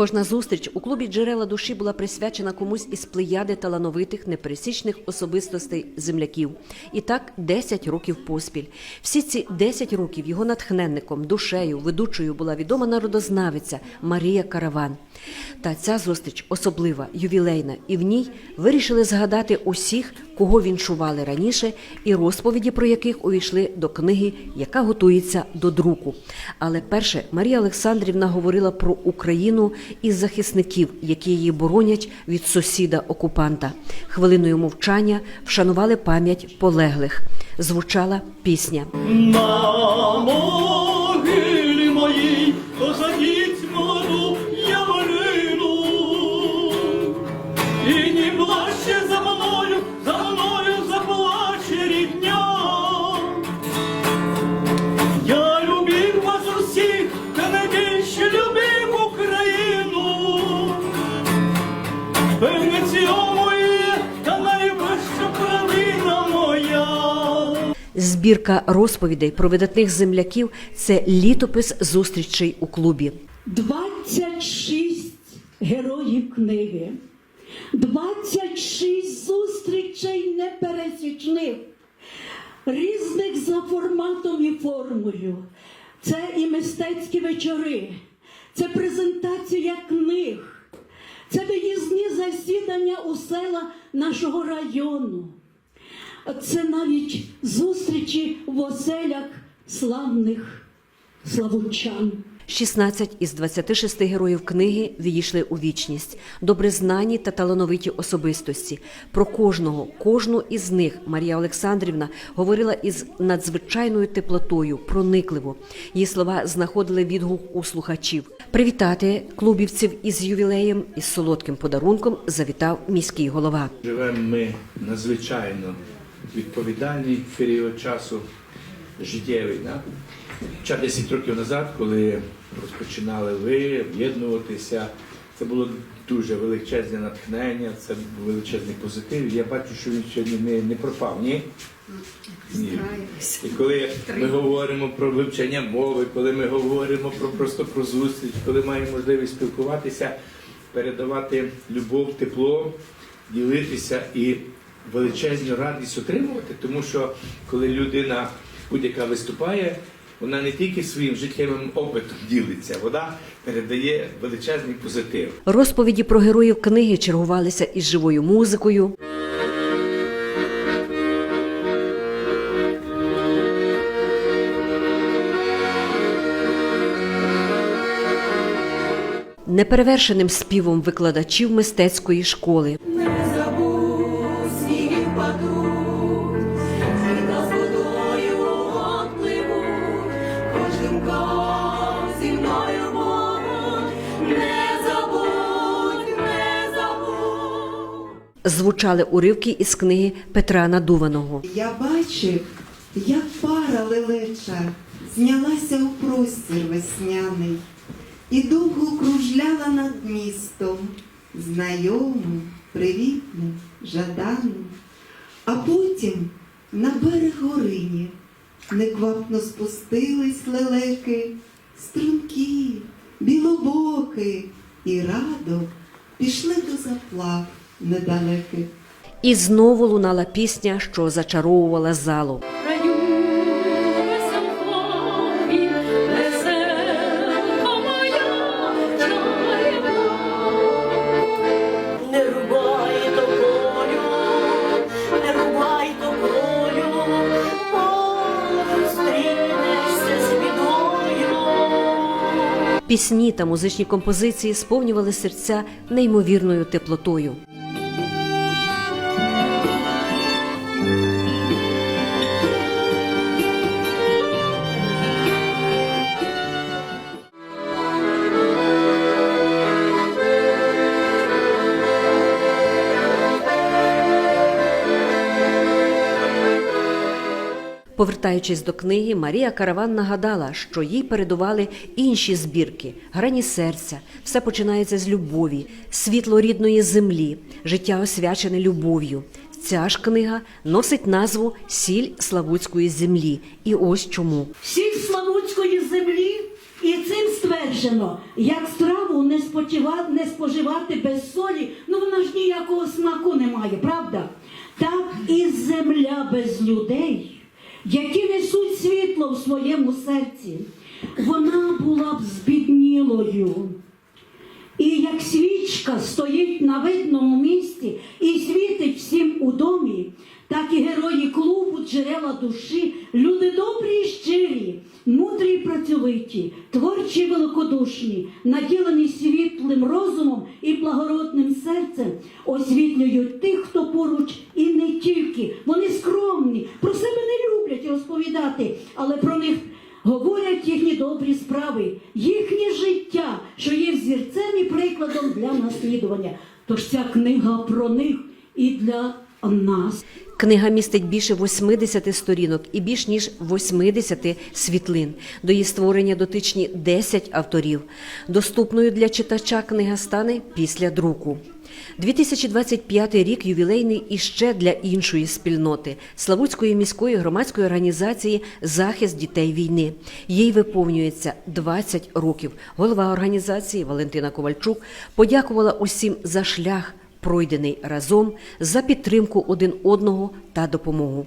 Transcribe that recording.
Кожна зустріч у клубі джерела душі була присвячена комусь із плеяди талановитих непересічних особистостей земляків. І так 10 років поспіль. Всі ці 10 років його натхненником, душею, ведучою була відома народознавиця Марія Караван. Та ця зустріч особлива, ювілейна, і в ній вирішили згадати усіх, кого віншували раніше, і розповіді про яких увійшли до книги, яка готується до друку. Але перше Марія Олександрівна говорила про Україну і захисників, які її боронять від сусіда-окупанта. Хвилиною мовчання вшанували пам'ять полеглих. Звучала пісня. На могилі моїй посадіть мору яворину. І ні мною, за Збірка розповідей про видатних земляків це літопис зустрічей у клубі. 26 героїв книги, 26 зустрічей непересічних, різних за форматом і формою. Це і мистецькі вечори, це презентація книг, це виїзні засідання у села нашого району. Це навіть зустрічі в оселях славних славучан. 16 із 26 героїв книги відійшли у вічність, добре знані та талановиті особистості. Про кожного, кожну із них Марія Олександрівна говорила із надзвичайною теплотою, проникливо. Її слова знаходили відгук у слухачів. Привітати клубівців із ювілеєм із солодким подарунком завітав міський голова. Живемо ми надзвичайно відповідальний період часу життєвий. Да? Ще 10 років назад, коли розпочинали ви об'єднуватися, це було дуже величезне натхнення, це був величезний позитив. Я бачу, що він сьогодні не, не пропав, ні? Ні. І коли ми говоримо про вивчення мови, коли ми говоримо про просто про зустріч, коли маємо можливість спілкуватися, передавати любов, тепло, ділитися і величезну радість отримувати, тому що коли людина будь-яка виступає, вона не тільки своїм життєвим опитом ділиться, вона передає величезний позитив. Розповіді про героїв книги чергувалися із живою музикою. Неперевершеним співом викладачів мистецької школи. Звучали уривки із книги Петра Надуваного. Я бачив, як пара лелеча знялася у простір весняний і довго кружляла над містом, знайомим, привітним, жаданим, а потім на берег горині неквапно спустились лелеки, струнки, білобоки і радо пішли до заплав недалеких. І знову лунала пісня, що зачаровувала залу. Пісні та музичні композиції сповнювали серця неймовірною теплотою. Повертаючись до книги, Марія Караван нагадала, що їй передували інші збірки грані серця, все починається з любові, світло рідної землі, життя освячене любов'ю. Ця ж книга носить назву Сіль Славутської землі. І ось чому. Сіль Славутської землі і цим стверджено, як страву не, спочива- не споживати без солі, ну вона ж ніякого смаку не має, правда? Так і земля без людей, які несуть світло в своєму серці, вона була б збіднілою. І як свічка стоїть на видному місці і світить всім у домі, так і герої клубу джерела душі, люди добрі і щирі, мудрі і працьовиті, творчі і великодушні, наділені світлим розумом і благородним серцем, освітлюють тих, хто поруч, і не тільки. Вони скромні, про себе не люблять розповідати, але про них Говорять їхні добрі справи, їхнє життя, що є взірцем і прикладом для наслідування. Тож ця книга про них і для Книга містить більше 80 сторінок і більш ніж 80 світлин. До її створення дотичні 10 авторів. Доступною для читача книга стане після друку. 2025 рік ювілейний іще для іншої спільноти Славутської міської громадської організації Захист дітей війни. Їй виповнюється 20 років. Голова організації Валентина Ковальчук подякувала усім за шлях, пройдений разом, за підтримку один одного та допомогу.